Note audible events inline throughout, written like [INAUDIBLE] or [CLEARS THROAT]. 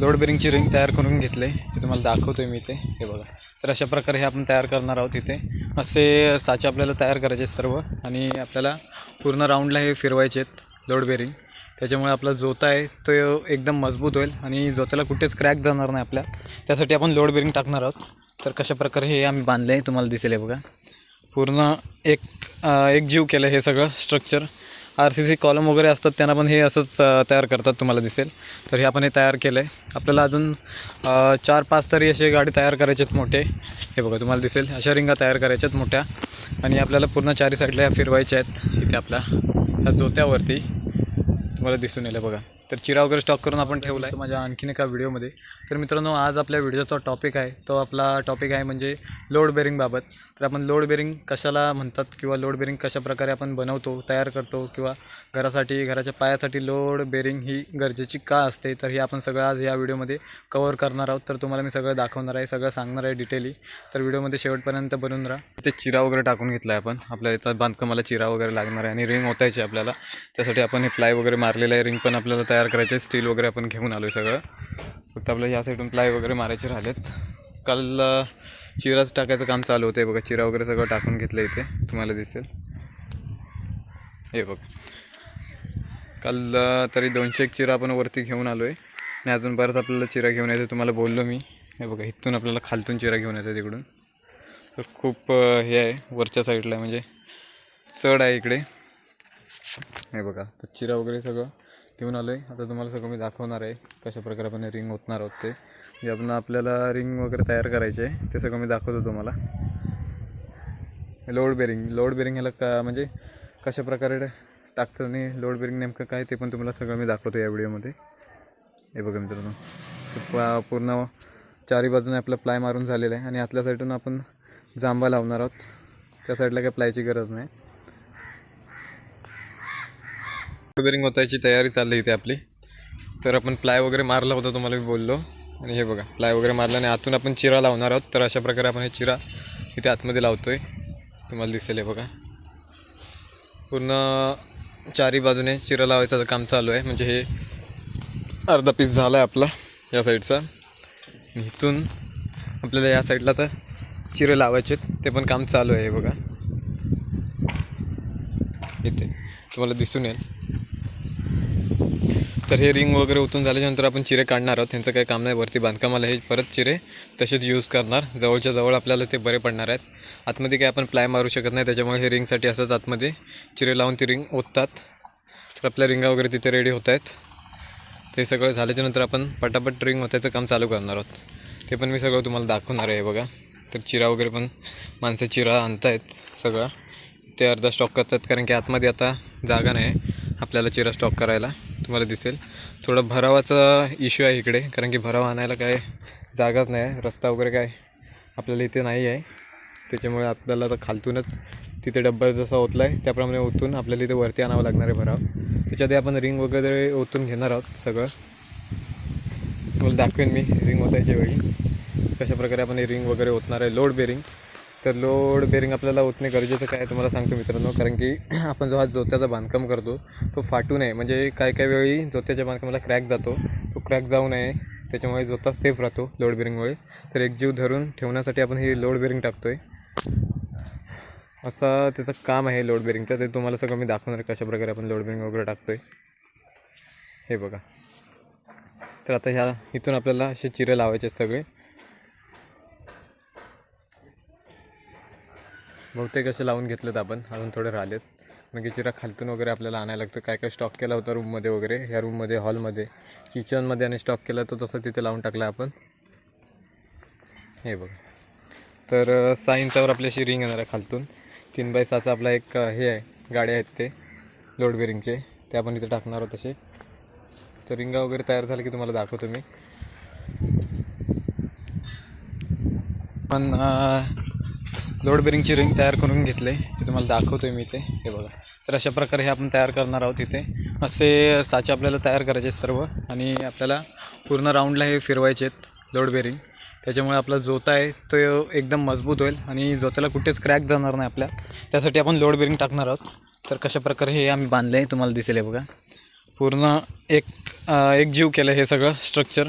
Load बेरिंगची ring तयार करून घेतले. ते तुम्हाला दाखवतो मी इथे. हे बघा. तर अशा प्रकारे हे आपण तयार करणार आहोत इथे. असे साचे आपल्याला तयार करायचे आहेत सर्व. आणि आपल्याला पूर्ण राऊंडला हे फिरवायचे आहेत लोड बेरिंग त्याच्यामुळे आपला जोता आहे तो एकदम मजबूत होईल. आणि जोत्याला कुठेच क्रॅक जाणार नाही आपल्या. त्यासाठी आपण लोड बेरिंग टाकणार आहोत. तर कशा प्रकारे हे आम्ही बांधले आहे तुम्हाला दिसेल आहे बघा. पूर्ण एक एक जीव केलं हे सगळं structure R C C column वगैरे असतात त्यांना पण हे असंच तयार करतात तुम्हाला दिसेल. तर हे आपण हे तयार केलं आहे आपल्याला अजून चार पाच तरी असे गाडी तयार करायचे आहेत मोठे. हे बघा तुम्हाला दिसेल. अशा रिंगा तयार करायच्या आहेत मोठ्या. आणि आपल्याला पूर्ण चारी साईडला या फिरवायच्या आहेत. इथे आपल्या ह्या जोत्यावरती. तुम्हाला दिसून येईल बघा. तर चिरा वगैरे स्टॉक करून आपण ठेवला आहे माझ्या आणखीन एका व्हिडिओमध्ये. तर मित्रांनो आज आपल्या व्हिडिओचा टॉपिक आहे. तो आपला टॉपिक आहे म्हणजे लोड बेरिंगबाबत तर आपण लोड बेरिंग कशाला म्हणतात किंवा लोड बेरिंग कशा प्रकारे आपण बनवतो तयार करतो किंवा घरासाठी घराच्या पायासाठी लोड बेरिंग ही गरजेची का असते तर हे आपण सगळं आज या व्हिडिओमध्ये कवर करणार आहोत. तर तुम्हाला मी सगळं दाखवणार आहे सगळं सांगणार आहे डिटेली तर व्हिडिओमध्ये शेवटपर्यंत बनून राहा. इथे चिरा वगैरे टाकून घेतला आहे आपण. आपल्या इथं बांधकामाला चिरा वगैरे लागणार आहे आणि रिंग होतायची आपल्याला. त्यासाठी आपण हे प्लाय वगैरे मारलेलं आहे. रिंग पण आपल्याला तयार करायचे स्टील वगैरे आपण घेऊन आलो आहे सगळं. फक्त आपल्याला या साईडून प्लाय वगैरे मारायचे राहिलेत. काल चिराच टाकायचं काम चालू होतं बघा. चिरा वगैरे सगळं टाकून घेतलं इथे. तुम्हाला दिसेल. हे बघ. काल तरी दोनशे एक चिरा आपण वरती घेऊन आलो आहे आणि अजून परत आपल्याला चिरा घेऊन यायचं तुम्हाला बोललो मी. हे बघा इथून आपल्याला खालतून चिरा घेऊन येतं तिकडून तर खूप हे आहे. वरच्या साईडला म्हणजे चढ आहे इकडे. हे बघा तर चिरा वगैरे सगळं घेऊन आलो आहे आता तुम्हाला सगळं मी दाखवणार आहे कशा प्रकारे आपण रिंग ओतणार आहोत ते. जे आपण आपल्याला रिंग वगैरे तयार करायचे आहे ते सगळं मी दाखवतो तुम्हाला. लोड बेरिंग लोड बेरिंग ह्याला का म्हणजे कशा प्रकारे टाकतं आणि लोड बेरिंग नेमकं काय ते पण तुम्हाला सगळं मी दाखवतो या व्हिडिओमध्ये. हे बघा मित्रांनो पूर्ण चारी बाजूने आपलं प्लाय मारून झालेलं आहे आणि आतल्या साईडून आपण जांबा लावणार आहोत. त्या साईडला काही प्लायची गरज नाही. बेरिंग होतायची तयारी चालली इथे आपली. तर आपण प्लाय वगैरे मारला होता तुम्हाला मी बोललो. आणि हे बघा प्लाय वगैरे मारला आणि आतून आपण चिरा लावणार आहोत. तर अशा प्रकारे आपण हे चिरा इथे आतमध्ये लावतोय. तुम्हाला दिसेल हे बघा. पूर्ण चारी बाजूने चिरा लावायचं काम चालू आहे. म्हणजे हे अर्धा पीस झाला आहे आपला या साईडचा इथून आपल्याला या साईडला तर चिरे लावायचे आहेत. ते पण काम चालू आहे हे बघा. इथे. तुम्हाला दिसून येईल. तर हे रिंग वगैरे उतून झाल्याच्यानंतर आपण चिरे काढणार आहोत. त्यांचं काही काम नाही वरती बांधकामाला हे परत चिरे तसेच यूज करणार. जवळच्या जवळ आपल्याला ते बरे पडणार आहेत. आतमध्ये काही आपण प्लाय मारू शकत नाही त्याच्यामुळे हे रिंगसाठी असतात आतमध्ये चिरे लावून ती रिंग ओततात. तर आपल्या रिंगा वगैरे तिथे रेडी होत आहेत. ते सगळं झाल्याच्यानंतर आपण पटापट रिंग होत्याचं काम चालू करणार आहोत. ते पण मी सगळं तुम्हाला दाखवणार आहे बघा. तर चिरा वगैरे पण माणसं चिरा आणतायत सगळं. ते अर्धा स्टॉक करतात कारण की आतमध्ये आता जागा नाही आपल्याला चिरा स्टॉक करायला. तुम्हाला दिसेल. थोडं भरावाचा इश्यू आहे इकडे कारण की भराव आणायला काय जागाच नाही रस्ता वगैरे काय आपल्याला इथे नाही आहे. त्याच्यामुळे आपल्याला तर खालतूनच तिथे डब्बा जसा ओतला आहे त्याप्रमाणे ओतून आपल्याला इथे वरती आणावं लागणार आहे भराव. त्याच्यात आपण रिंग वगैरे ओतून घेणार आहोत सगळं. तुम्हाला दाखवेन मी रिंग ओतायच्या वेळी. कशाप्रकारे आपण हे रिंग वगैरे ओतणार आहे लोड बेरिंग तर लोड बेरिंग आपल्याला ओतणे गरजेचं काय तुम्हाला सांगतो मित्रांनो. कारण की [CLEARS THROAT] आपण जेव्हा जोत्याचं बांधकाम करतो तो फाटू नये. म्हणजे काय काय वेळी जोत्याच्या बांधकामाला क्रॅक जातो. तो क्रॅक जाऊ नये. त्याच्यामुळे जोता सेफ राहतो लोड बेरिंगमुळे तर एक जीव धरून ठेवण्यासाठी आपण ही लोड बेरिंग टाकतो आहे असं त्याचं काम आहे लोड बेरिंगचं ते तुम्हाला सगळं मी दाखवणार कशाप्रकारे आपण लोड बेरिंग वगैरे टाकतो आहे हे बघा. तर आता ह्या इथून आपल्याला असे चिरे लावायचे आहेत सगळे. बहुतेक असे लावून घेतलेत आपण. अजून थोडे राहिलेत. मग जिरा चिरा खालतून वगैरे आपल्याला आणायला लागतं. काय काय स्टॉक केला होता रूममध्ये वगैरे? ह्या रूममध्ये हॉलमध्ये किचनमध्ये आणि स्टॉक केला तर तसं तिथे लावून टाकला आपण. हे बघा. तर अ, सहा इंचावर आपली अशी रिंग येणार आहे खालतून. तीन बाय सहाचा आपला एक हे आहे. गाड्या आहेत ते. लोड बेरिंगचे ते आपण इथे टाकणार आहोत तसे. तर रिंगा वगैरे तयार झाले की तुम्हाला दाखवतो मी. पण लोड बेरिंगची रिंग तयार करून घेतले ते तुम्हाला आहे मी ते हे बघा. तर अशा प्रकारे हे आपण तयार करणार आहोत इथे. असे साचे आपल्याला तयार करायचे आहेत सर्व. आणि आपल्याला पूर्ण राऊंडला हे फिरवायचे आहेत लोड बेरिंग त्याच्यामुळे आपला जोता आहे तो एकदम मजबूत होईल. आणि जोत्याला कुठेच क्रॅक जाणार नाही आपल्या. त्यासाठी आपण लोड बेरिंग टाकणार आहोत. तर कशा प्रकारे हे आम्ही बांधले आहे तुम्हाला दिसेल आहे बघा. पूर्ण एक एक जीव केलं हे सगळं structure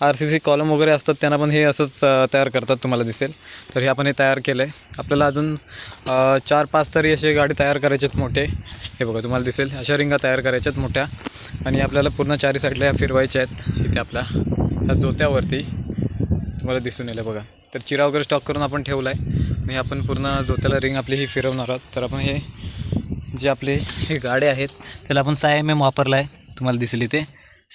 R C C column वगैरे असतात त्यांना पण हे असंच तयार करतात तुम्हाला दिसेल. तर हे आपण हे तयार केलं आहे आपल्याला अजून चार पाच तरी असे गाडी तयार करायचे आहेत मोठे. हे बघा तुम्हाला दिसेल. अशा रिंगा तयार करायच्या आहेत मोठ्या. आणि आपल्याला पूर्ण चारी साईडला या फिरवायच्या आहेत. इथे आपल्या ह्या जोत्यावरती. तुम्हाला दिसून येईल बघा. तर चिरा वगैरे स्टॉक करून आपण ठेवला आहे आणि आपण पूर्ण जोत्याला रिंग आपली ही फिरवणार आहोत. तर आपण हे जे आपले हे गाडे आहेत त्याला आपण सहा एम एम वापरला आहे तुम्हाला दिसेल इथे.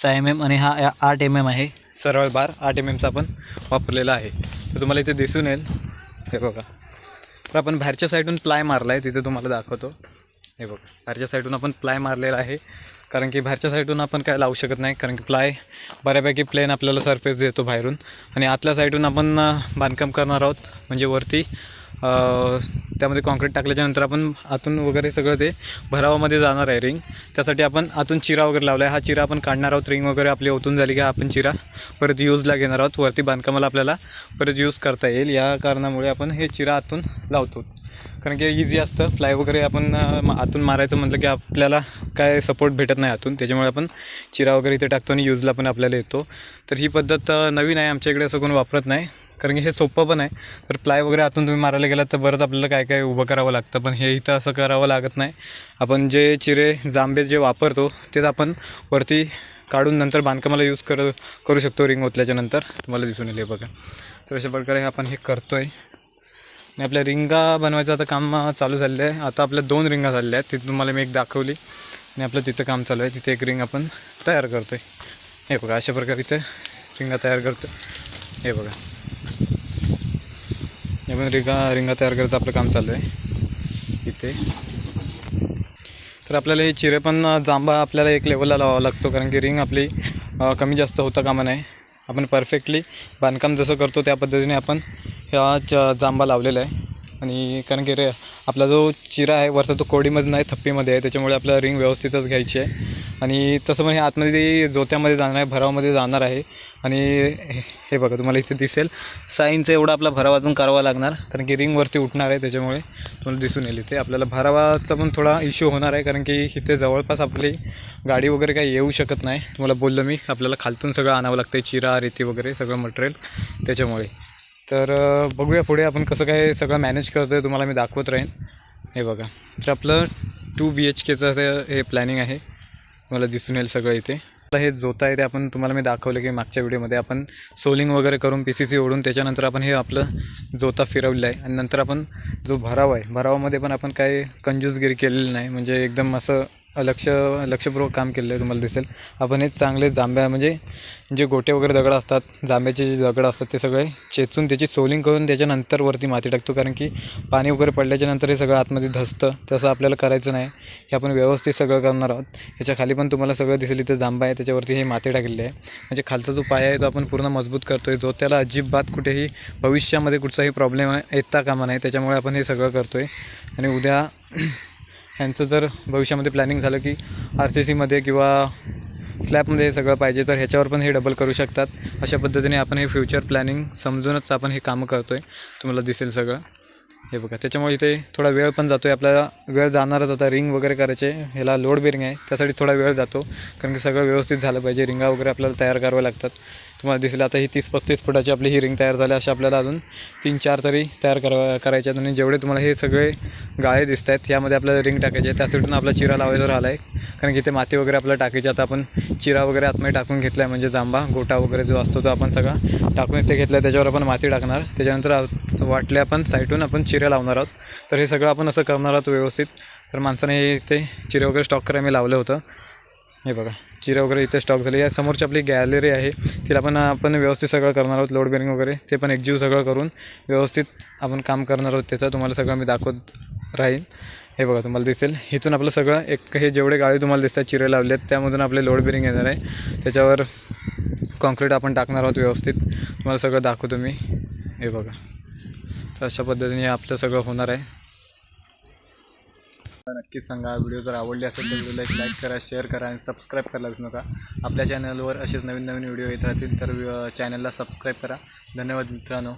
सहा एम एम आणि हा आठ एम एम आहे. सरळ बार आठ एम एमचा आपण वापरलेला आहे. तर तुम्हाला इथे दिसून येईल. हे बघा. तर आपण बाहेरच्या साईडून प्लाय मारला आहे तिथे तुम्हाला दाखवतो. हे बघा. बाहेरच्या साईडून आपण प्लाय मारलेला आहे. कारण की बाहेरच्या साईडून आपण काय लावू शकत नाही. कारण की प्लाय बऱ्यापैकी प्लेन आपल्याला सरफेस देतो बाहेरून. आणि आतल्या साईडून आपण बांधकाम करणार आहोत. म्हणजे वरती त्यामध्ये कॉन्क्रीट टाकल्याच्यानंतर आपण आतून वगैरे सगळं ते भरावामध्ये जाणार आहे रिंग त्यासाठी आपण आतून चिरा वगैरे लावला आहे हा चिरा आपण काढणार आहोत. रिंग वगैरे आपली ओतून झाली की आपण चिरा परत यूजला घेणार आहोत. वरती बांधकामाला आपल्याला परत यूज करता येईल. या कारणामुळे आपण हे चिरा आतून लावतो. कारण की इझी असतं. प्लाय वगैरे आपण म- आतून मारायचं म्हटलं की आपल्याला काय सपोर्ट भेटत नाही आतून. त्याच्यामुळे आपण चिरा वगैरे इथे टाकतो आणि यूजला पण आपल्याला येतो. तर ही पद्धत नवीन आहे. आमच्या इकडे असं कोण वापरत नाही. कारण की हे सोपं पण आहे. तर प्लाय वगैरे आतून तुम्ही मारायला गेलात तर बरंच आपल्याला काय काय उभं करावं लागतं. पण हे इथं असं करावं लागत नाही. आपण जे चिरे जांबे जे वापरतो तेच आपण वरती काढून नंतर बांधकामाला यूज कर करू शकतो रिंग ओतल्याच्या नंतर. तुम्हाला दिसून येईल हे बघा. तर अशा प्रकारे आपण हे करतो आहे आणि आपल्या रिंगा बनवायचं आता काम चालू झालेलं आहे. आता आपल्या दोन रिंगा झालेल्या आहेत. तिथे तुम्हाला मी एक दाखवली. आणि आपलं तिथं काम चालू आहे. तिथे एक रिंग आपण तयार करतो आहे हे बघा अशा प्रकारे इथे रिंगा तयार करतो हे बघा. पण रिंगा रिंगा तयार करायचं आपलं काम चालू आहे इथे. तर आपल्याला हे चिरे पण जांबा जांभा आपल्याला एक लेवलला लावावा लागतो कारण की रिंग आपली कमी जास्त होता कामा नाही आपण परफेक्टली बांधकाम जसं करतो त्या पद्धतीने आपण ह्या च जांबा लावलेला आहे. आणि कारण की रे आपला जो चिरा आहे वरचा तो कोडीमध्ये नाही थप्पीमध्ये आहे त्याच्यामुळे आपल्याला रिंग व्यवस्थितच घ्यायची आहे. आणि तसं पण हे आतमध्ये जोत्यामध्ये जाणार आहे भरावामध्ये जाणार आहे. आणि हे- हे बघा तुम्हाला इथे दिसेल. साईनचा एवढा आपला भराव अजून करावा लागणार कारण की रिंगवरती उठणार आहे त्याच्यामुळे तुम्हाला दिसून येईल इथे. आपल्याला भरावाचा पण थोडा इश्यू होणार आहे कारण की इथे जवळपास आपली गाडी वगैरे काही येऊ शकत नाही. तुम्हाला बोललो मी आपल्याला खालतून सगळं आणावं लागतं आहे चिरा रेती वगैरे सगळं मटेरियल त्याच्यामुळे. तर बघूया पुढे आपण कसं काय सगळं मॅनेज करतो आहे तुम्हाला मी दाखवत राहीन. हे बघा. तर आपलं टू बी एच केचं हे प्लॅनिंग आहे. मला दिसून येईल सगळं इथे. हे जोता आहे ते आपण तुम्हाला मी दाखवलं की मागच्या व्हिडिओमध्ये आपण सोलिंग वगैरे करून पी सी सी ओढून त्याच्यानंतर आपण हे आपलं जोता फिरवलेलं आहे आणि नंतर आपण जो भराव आहे भरावामध्ये पण आपण काही कंजूसगिरी केलेली नाही. म्हणजे एकदम असं लक्ष लक्षपूर्वक काम केलेलं आहे तुम्हाला दिसेल. आपण हे चांगले जांभ्या म्हणजे जे गोटे वगैरे दगड असतात जांब्याचे जे दगड असतात ते सगळे चेचून त्याची सोलिंग करून त्याच्यानंतर वरती माती टाकतो. कारण की पाणी वगैरे पडल्याच्या नंतर हे सगळं आतमध्ये धसतं. तसं आपल्याला करायचं नाही. हे आपण व्यवस्थित सगळं करणार आहोत. ह्याच्या खाली पण तुम्हाला सगळं दिसेल. इथं जांबा आहे त्याच्यावरती हे माती टाकलेली आहे. म्हणजे खालचा जो पाय आहे तो आपण पूर्ण मजबूत करतो आहे जो त्याला अजिबात कुठेही भविष्यामध्ये कुठचाही प्रॉब्लेम येता कामा नाही. त्याच्यामुळे आपण हे सगळं करतो आहे आणि उद्या ह्यांचं जर भविष्यामध्ये प्लॅनिंग झालं की आर सी सीमध्ये किंवा स्लॅबमध्ये हे सगळं पाहिजे तर ह्याच्यावर पण हे डबल करू शकतात. अशा पद्धतीने आपण हे फ्युचर प्लॅनिंग समजूनच आपण हे कामं करतो आहे तुम्हाला दिसेल सगळं. हे बघा त्याच्यामुळे इथे थोडा वेळ पण जातो आहे आपल्याला वेळ जाणारच आता. रिंग वगैरे करायचे ह्याला लोड बेरिंग आहे. त्यासाठी थोडा वेळ जातो. कारण की सगळं व्यवस्थित झालं पाहिजे. रिंगा वगैरे आपल्याला तयार कराव्या लागतात. तुम्हाला दिसेल आता ही तीस पस्तीस फुटाची आपली ही रिंग तयार झाली अशा आपल्याला अजून तीन चार तरी तयार करा करायचे आहेत. आणि जेवढे तुम्हाला हे सगळे गाळे दिसत आहेत यामध्ये आपल्याला रिंग टाकायचे आहे. त्यासाठी आपला चिरा लावायचा राहिला आहे कारण की इथे माती वगैरे आपल्याला टाकायची आता आपण चिरा वगैरे आतमध्ये टाकून घेतला आहे म्हणजे जांबा गोटा वगैरे जो असतो तो आपण सगळा टाकून इथे घेतला आहे त्याच्यावर आपण माती टाकणार. त्याच्यानंतर वाटले आपण साईटून आपण चिऱ्या लावणार आहोत. तर हे सगळं आपण असं करणार आहोत व्यवस्थित. तर माणसाने हे चिरे वगैरे स्टॉक करायला मी लावलं होतं. हे बघा. चिरे वगैरे इथे स्टॉक झाले. या समोरची आपली गॅलरी आहे. तिला पण आपण व्यवस्थित सगळं करणार आहोत लोड बेरिंग वगैरे. ते पण एकजीव सगळं करून व्यवस्थित आपण काम करणार आहोत. त्याचं तुम्हाला सगळं मी दाखवत राहीन. हे बघा तुम्हाला दिसेल. इथून आपलं सगळं एक हे जेवढे गाळे तुम्हाला दिसतात चिरे लावले आहेत त्यामधून आपले लोड बेरिंग येणार आहे. त्याच्यावर कॉन्क्रीट आपण टाकणार आहोत व्यवस्थित. तुम्हाला सगळं दाखवतो मी. हे बघा. तर अशा पद्धतीने आपलं सगळं होणार आहे. नक्कीच सांगा. व्हिडिओ जर आवडले असेल तर व्हिडिओला एक लाईक करा शेअर करा आणि सबस्क्राईब करायला विसरू नका. आपल्या चॅनलवर असेच नवीन नवीन व्हिडिओ येत राहतील तर चॅनलला सबस्क्राईब करा. धन्यवाद मित्रांनो.